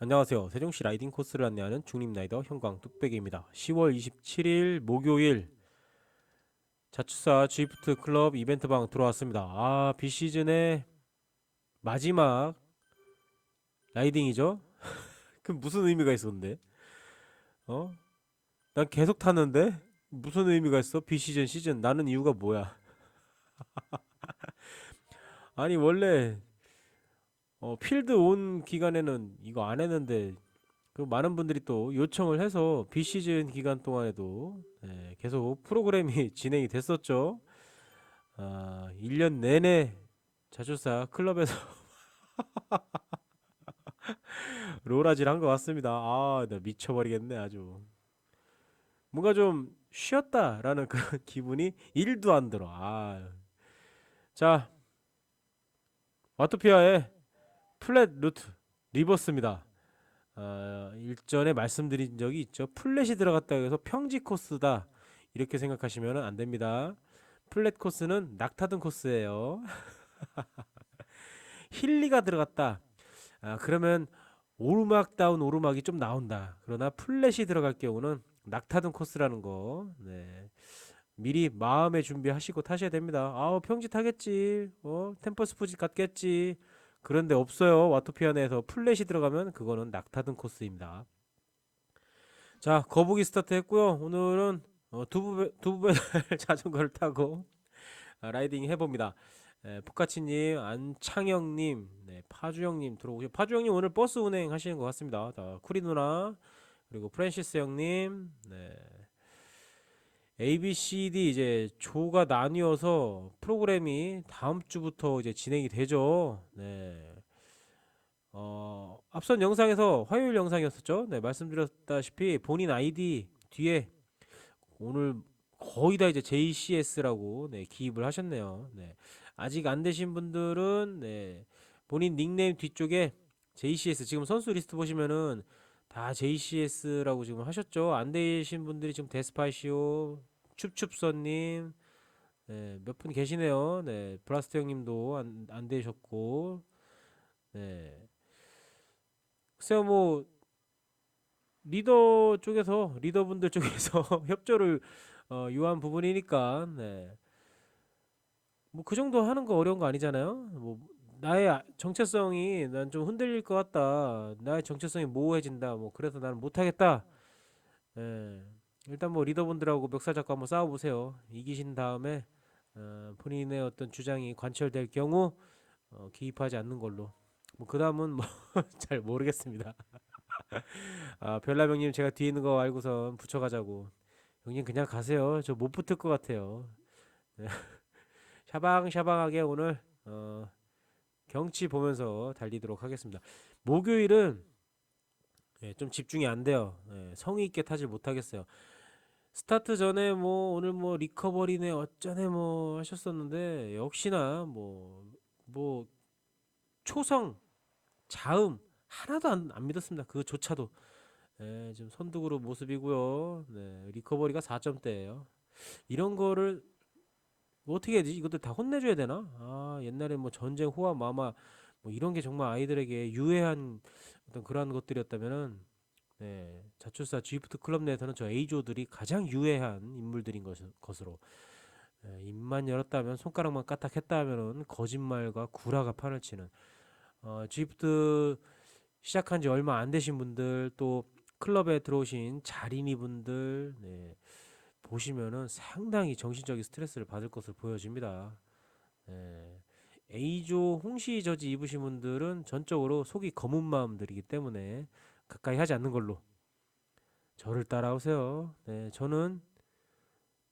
안녕하세요. 세종시 라이딩 코스를 안내하는 중립 라이더 형광 뚝배기입니다. 10월 27일 목요일 자추사 G프트 클럽 이벤트방 들어왔습니다. 아, 비시즌의 마지막 라이딩이죠? 그 무슨 의미가 있어 근데? 어? 난 계속 탔는데 무슨 의미가 있어? 비시즌 시즌 나는 이유가 뭐야? 아니 원래 어, 필드 온 기간에는 이거 안 했는데 그 많은 분들이 또 요청을 해서 비시즌 기간 동안에도 예, 계속 프로그램이 진행이 됐었죠. 아, 1년 내내 자주사 클럽에서 롤아질 한 것 같습니다. 아, 나 미쳐버리겠네 아주. 뭔가 좀 쉬었다라는 그런 기분이 1도 안 들어. 아. 자, 와토피아의 플랫 루트 리버스입니다. 아, 일전에 말씀드린 적이 있죠. 플랫이 들어갔다 해서 평지 코스다 이렇게 생각하시면 안 됩니다. 플랫 코스는 낙타든 코스예요. 힐리가 들어갔다. 아, 그러면 오르막 다운 오르막이 좀 나온다. 그러나 플랫이 들어갈 경우는 낙타든 코스라는 거. 네. 미리 마음의 준비하시고 타셔야 됩니다. 아우 평지 타겠지. 어 템퍼 스포츠 갔겠지. 그런데 없어요. 와토피아 내에서 플랫이 들어가면 그거는 낙타든 코스입니다. 자, 거북이 스타트 했고요. 오늘은 어, 두부 두부 배달 자전거를 타고 아, 라이딩 해봅니다. 에, 포카치님, 안창영님, 네, 파주영님 들어오시고 파주영님 오늘 버스 운행 하시는 것 같습니다. 자, 쿠리 누나 그리고 프랜시스 형님, 네. A, B, C, D 이제 조가 나뉘어서 프로그램이 다음 주부터 이제 진행이 되죠. 네. 어, 앞선 영상에서 화요일 영상이었었죠. 네, 말씀드렸다시피 본인 아이디 뒤에 오늘 거의 다 이제 JCS라고 네, 기입을 하셨네요. 네. 아직 안 되신 분들은 네, 본인 닉네임 뒤쪽에 JCS 지금 선수 리스트 보시면은 다 JCS라고 지금 하셨죠. 안 되신 분들이 지금 데스파이시오, 춥춥선님, 네, 몇 분 계시네요. 네, 브라스트 형님도 안, 안 되셨고, 네. 글쎄요, 뭐, 리더 쪽에서, 리더분들 쪽에서 협조를 어, 요한 부분이니까, 네. 뭐, 그 정도 하는 거 어려운 거 아니잖아요. 뭐, 나의 아- 정체성이 난 좀 흔들릴 것 같다. 나의 정체성이 모호해진다. 뭐 그래서 나는 못하겠다. 예. 일단 뭐 리더분들하고 멱살 잡고 한번 싸워보세요. 이기신 다음에 어, 본인의 어떤 주장이 관철될 경우 어, 기입하지 않는 걸로. 뭐 그 다음은 뭐 잘 모르겠습니다. 아 별나명님 제가 뒤에 있는 거 알고선 붙여가자고. 형님 그냥 가세요. 저 못 붙을 것 같아요. 샤방샤방하게 오늘 어, 경치 보면서 달리도록 하겠습니다. 목요일은 예, 좀 집중이 안 돼요. 예, 성의 있게 타질 못하겠어요. 스타트 전에 뭐 오늘 뭐 리커버리네 어쩌네 뭐 하셨었는데 역시나 뭐뭐 초성 자음 하나도 안, 안 믿었습니다. 그조차도 예, 지금 선두그룹 모습이고요. 네, 리커버리가 4점대예요. 이런 거를 뭐 어떻게 해야지? 이것들 다 혼내줘야 되나? 아, 옛날에 뭐 전쟁 호화 마마 뭐 이런 게 정말 아이들에게 유해한 어떤 그러한 것들이었다면은 네, 자출사 G프트 클럽 내에서는 저 A조들이 가장 유해한 인물들인 것, 것으로 네, 입만 열었다면 손가락만 까딱했다 하면은 거짓말과 구라가 판을 치는 어, G프트 시작한 지 얼마 안 되신 분들 또 클럽에 들어오신 자린이 분들 네, 보시면은 상당히 정신적인 스트레스를 받을 것으로 보여집니다. 예. A조 홍시 저지 입으신 분들은 전적으로 속이 검은 마음들이기 때문에 가까이 하지 않는 걸로 저를 따라오세요. 네, 저는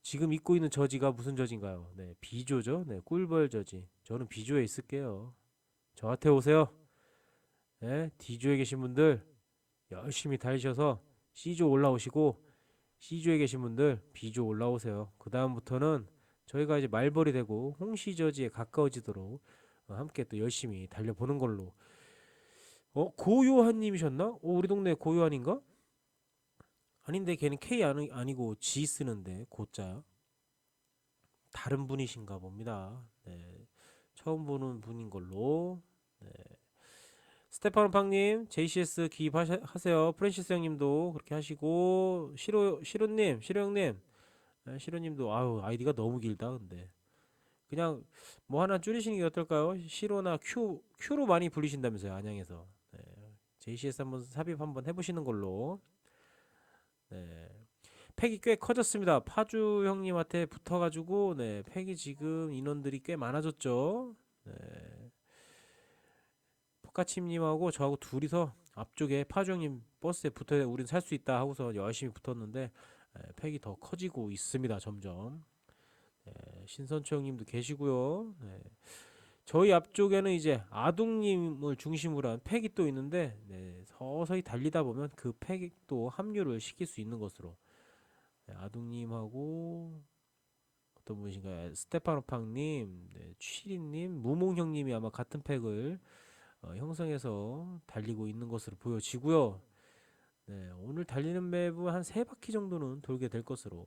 지금 입고 있는 저지가 무슨 저지인가요? 네, B조죠. 네, 꿀벌 저지. 저는 B조에 있을게요. 저한테 오세요. 네, D조에 계신 분들 열심히 달리셔서 C조 올라오시고 C조에 계신 분들 B조 올라오세요. 그 다음부터는 저희가 이제 말벌이 되고 홍시저지에 가까워지도록 어, 함께 또 열심히 달려보는 걸로. 어 고요한님이셨나? 어 우리 동네 고요한인가? 아닌데 걔는 K 아니, 아니고 G 쓰는데 고자야. 다른 분이신가 봅니다. 네. 처음 보는 분인 걸로. 네. 스테파노 팡님 JCS 기입하세요. 프랜시스 형님도 그렇게 하시고 시로 시로님 시로 형님 네, 시로님도 아유 아이디가 너무 길다 근데 그냥 뭐 하나 줄이시는 게 어떨까요? 시로나 큐 큐로 많이 불리신다면서요 안양에서 네, JCS 한번 삽입 한번 해보시는 걸로 네. 팩이 꽤 커졌습니다. 파주 형님한테 붙어가지고 네 팩이 지금 인원들이 꽤 많아졌죠. 네. 포카침님하고 저하고 둘이서 앞쪽에 파주 형님 버스에 붙어야 우린 살 수 있다 하고서 열심히 붙었는데 네, 팩이 더 커지고 있습니다. 점점. 네, 신선초 형님도 계시고요. 네. 저희 앞쪽에는 이제 아둥님을 중심으로 한 팩이 또 있는데 네, 서서히 달리다 보면 그 팩도 합류를 시킬 수 있는 것으로 네, 아둥님하고 어떤 분이신가요? 스테파노팡님, 네, 취리님, 무몽형님이 아마 같은 팩을 어, 형성해서 달리고 있는 것으로 보여지고요. 네, 오늘 달리는 맵은 한 세 바퀴 정도는 돌게 될 것으로.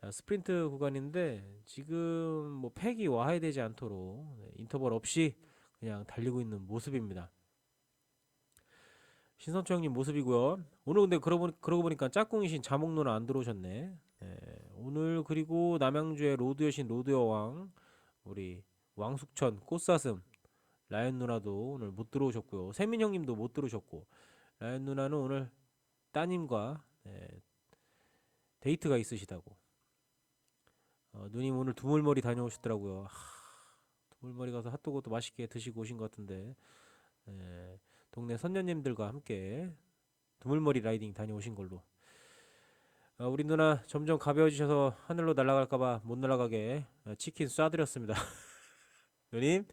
자, 스프린트 구간인데 지금 뭐 팩이 와해되지 않도록 네, 인터벌 없이 그냥 달리고 있는 모습입니다. 신선초 형님 모습이고요. 오늘 근데 그러고, 그러고 보니까 짝꿍이신 자몽 누나 안 들어오셨네. 네, 오늘 그리고 남양주의 로드 여신 로드 여왕 우리 왕숙천 꽃사슴 라연 누나도 오늘 못 들어오셨고요. 세민 형님도 못 들어오셨고 라연 누나는 오늘 따님과 네, 데이트가 있으시다고. 어, 누님 오늘 두물머리 다녀오셨더라고요. 하, 두물머리 가서 핫도그도 맛있게 드시고 오신 것 같은데 네, 동네 선녀님들과 함께 두물머리 라이딩 다녀오신 걸로. 어, 우리 누나 점점 가벼워지셔서 하늘로 날아갈까봐 못 날아가게 어, 치킨 쏴드렸습니다. 누님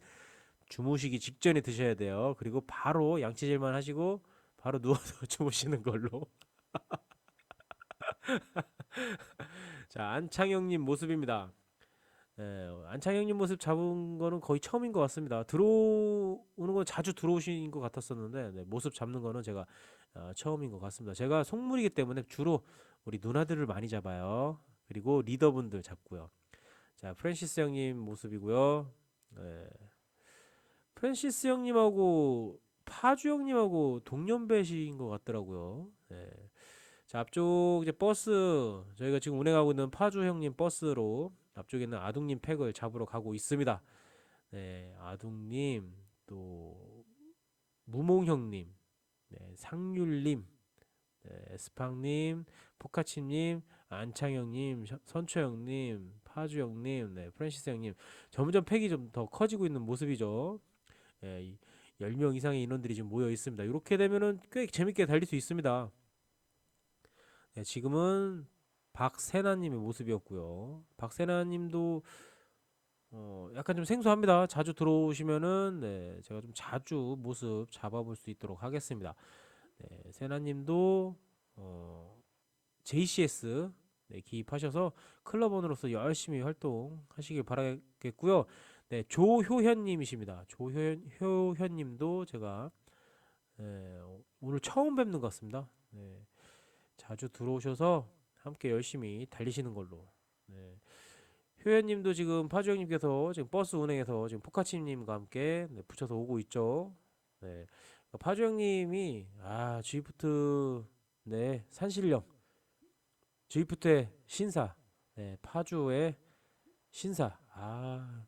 주무시기 직전에 드셔야 돼요. 그리고 바로 양치질만 하시고 바로 누워서 주무시는 걸로. 자 안창영님 모습입니다. 예, 안창영님 모습 잡은 거는 거의 처음인 것 같습니다. 들어오는 건 자주 들어오신 것 같았었는데 네, 모습 잡는 거는 제가 어, 처음인 것 같습니다. 제가 속물이기 때문에 주로 우리 누나들을 많이 잡아요. 그리고 리더분들 잡고요. 자 프랜시스 형님 모습이고요. 예. 프랜시스 형님하고 파주 형님하고 동년배신 것 같더라고요. 예. 자 앞쪽 이제 버스 저희가 지금 운행하고 있는 파주 형님 버스로 앞쪽에 있는 아둥님 팩을 잡으러 가고 있습니다. 네, 아둥님 또 무몽 형님, 네, 상률님, 네, 스팡님, 포카치님, 안창형님, 셔- 선초 형님, 파주 형님, 네, 프랜시스 형님 점점 팩이 좀 더 커지고 있는 모습이죠. 예, 이 10명 이상의 인원들이 지금 모여 있습니다. 이렇게 되면은 꽤 재밌게 달릴 수 있습니다. 네, 지금은 박세나님의 모습이었고요. 박세나님도 어, 약간 좀 생소합니다. 자주 들어오시면은 네, 제가 좀 자주 모습 잡아볼 수 있도록 하겠습니다. 네, 세나님도 어, JCS 네, 기입하셔서 클럽원으로서 열심히 활동하시길 바라겠고요. 네, 조효현님이십니다. 조효현님도 제가 네, 오늘 처음 뵙는 것 같습니다. 네, 자주 들어오셔서 함께 열심히 달리시는 걸로. 네. 효연님도 지금 파주 형님께서 지금 버스 운행해서 지금 포카치님과 함께 네, 붙여서 오고 있죠. 네. 파주 형님이 아 G프트 네 산신령 G프트의 신사 네, 파주의 신사 아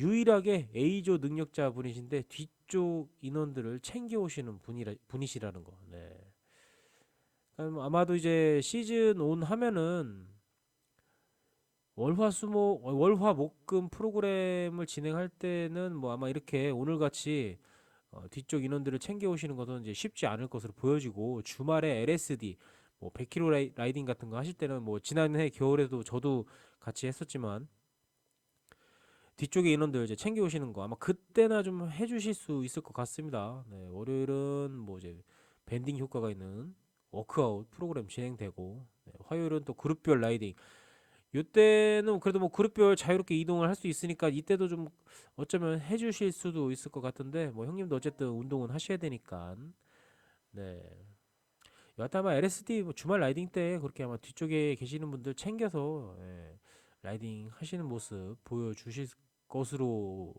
유일하게 A조 능력자 분이신데 뒤쪽 인원들을 챙겨 오시는 분이라 분이시라는 거. 네. 아마도 이제 시즌 온 하면은 월화수목 어, 월화목금 프로그램을 진행할 때는 뭐 아마 이렇게 오늘 같이 어, 뒤쪽 인원들을 챙겨 오시는 것은 이제 쉽지 않을 것으로 보여지고 주말에 LSD 뭐 100km 라이- 라이딩 같은 거 하실 때는 뭐 지난해 겨울에도 저도 같이 했었지만 뒤쪽에 인원들 이제 챙겨 오시는 거 아마 그때나 좀 해주실 수 있을 것 같습니다. 네, 월요일은 뭐 이제 밴딩 효과가 있는 워크아웃 프로그램 진행되고 네, 화요일은 또 그룹별 라이딩. 이때는 그래도 뭐 그룹별 자유롭게 이동을 할 수 있으니까 이때도 좀 어쩌면 해주실 수도 있을 것 같은데 뭐 형님도 어쨌든 운동은 하셔야 되니까. 네. 여하튼 아마 LSD 뭐 주말 라이딩 때 그렇게 아마 뒤쪽에 계시는 분들 챙겨서 예, 라이딩 하시는 모습 보여주실 것으로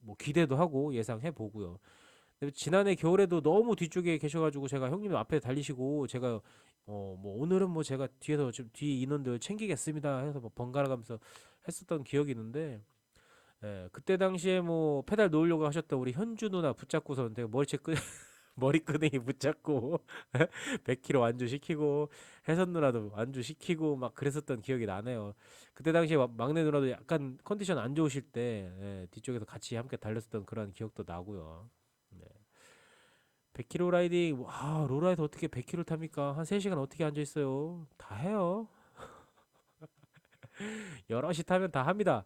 뭐 기대도 하고 예상해 보고요. 지난해 겨울에도 너무 뒤쪽에 계셔가지고 제가 형님 앞에 달리시고 제가 어 뭐 오늘은 뭐 제가 뒤에서 좀 뒤에 인원들 챙기겠습니다 해서 뭐 번갈아 가면서 했었던 기억이 있는데 예, 그때 당시에 뭐 페달 놓으려고 하셨던 우리 현주 누나 붙잡고서 내가 머리채 끄 머리끄댕이 붙잡고 100km 완주시키고 혜선 누나도 완주시키고 막 그랬었던 기억이 나네요. 그때 당시에 마- 막내 누나도 약간 컨디션 안 좋으실 때 예, 뒤쪽에서 같이 함께 달렸었던 그런 기억도 나고요. 네. 100km 라이딩 와 롤라에서 어떻게 100km 탑니까? 한 3시간 어떻게 앉아 있어요? 다 해요. 여럿이 타면 다 합니다.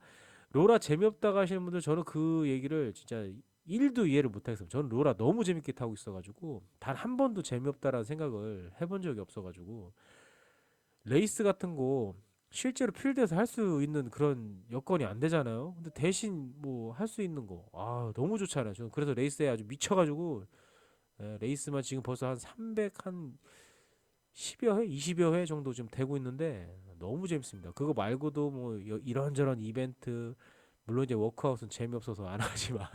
로라 재미없다고 하시는 분들 저는 그 얘기를 진짜 1도 이해를 못 하겠어요. 저는 로라 너무 재밌게 타고 있어가지고 단 한 번도 재미없다라는 생각을 해본 적이 없어가지고 레이스 같은 거 실제로 필드에서 할 수 있는 그런 여건이 안 되잖아요. 근데 대신 뭐 할 수 있는 거, 아 너무 좋잖아요. 저는 그래서 레이스에 아주 미쳐가지고 예, 레이스만 지금 벌써 한 300, 한 10여 회, 20여 회 정도 지금 되고 있는데 너무 재밌습니다. 그거 말고도 뭐 여- 이런저런 이벤트, 물론 이제 워크아웃은 재미없어서 안 하지만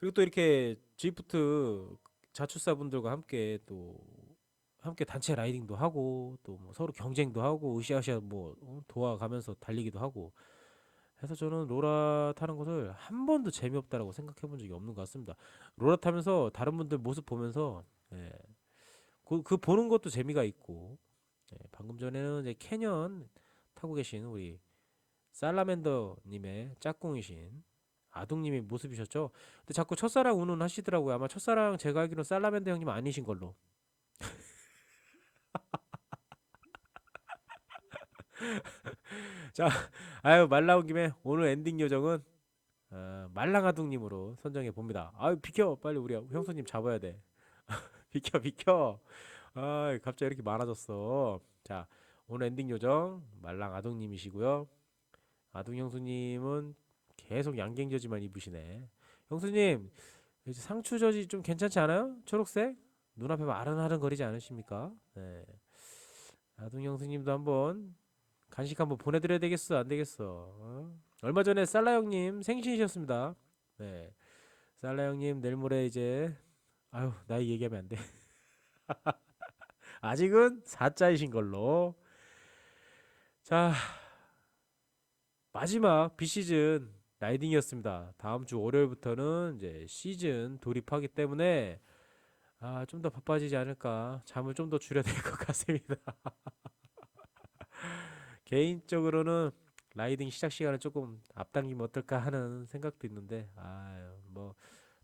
그리고 또 이렇게 지프트 자출사분들과 함께 또 함께 단체 라이딩도 하고 또 뭐 서로 경쟁도 하고 으쌰으쌰 뭐 어, 도와가면서 달리기도 하고 해서 저는 로라 타는 것을 한 번도 재미없다라고 생각해 본 적이 없는 것 같습니다. 로라 타면서 다른 분들 모습 보면서 예, 그, 그 보는 것도 재미가 있고 예, 방금 전에는 이제 캐년 타고 계신 우리 살라맨더님의 짝꿍이신 아둥님의 모습이셨죠. 근데 자꾸 첫사랑 운운 하시더라고요. 아마 첫사랑 제가 알기로 살라맨더 형님 아니신 걸로. 자, 아유 말 나온 김에 오늘 엔딩 요정은 어, 말랑아둥님으로 선정해 봅니다. 아유 비켜 빨리 우리 형수님 잡아야 돼. 비켜 비켜. 아 갑자기 이렇게 많아졌어. 자 오늘 엔딩 요정 말랑아둥님이시고요. 아둥 형수님은 계속 양갱저지만 입으시네. 형수님 이제 상추 저지 좀 괜찮지 않아요? 초록색 눈앞에 아른아른 거리지 않으십니까? 네. 아둥 형수님도 한번 간식 한번 보내드려야 되겠어 안 되겠어 어? 얼마 전에 살라 형님 생신이셨습니다 네 살라 형님 내일 모레 이제 아유 나이 얘기하면 안 돼 아직은 사자이신 걸로 자 마지막 비 시즌 라이딩이었습니다 다음 주 월요일부터는 이제 시즌 돌입하기 때문에 아 좀 더 바빠지지 않을까 잠을 좀 더 줄여야 될 것 같습니다 개인적으로는 라이딩 시작 시간을 조금 앞당기면 어떨까 하는 생각도 있는데 아 뭐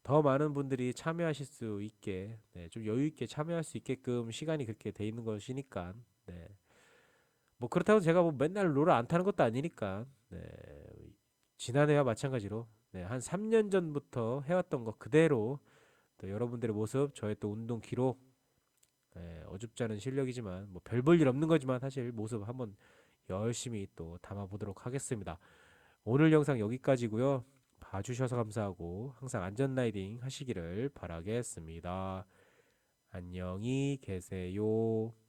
더 많은 분들이 참여하실 수 있게 네, 좀 여유 있게 참여할 수 있게끔 시간이 그렇게 돼 있는 것이니까 네. 뭐 그렇다고 제가 뭐 맨날 롤을 안 타는 것도 아니니까 네. 지난해와 마찬가지로 네, 한 3년 전부터 해왔던 거 그대로 또 여러분들의 모습 저의 또 운동 기록 네, 어줍지 않은 실력이지만 뭐 별 볼 일 없는 거지만 사실 모습 한번 열심히 또 담아보도록 하겠습니다. 오늘 영상 여기까지고요. 봐주셔서 감사하고 항상 안전 라이딩 하시기를 바라겠습니다. 안녕히 계세요.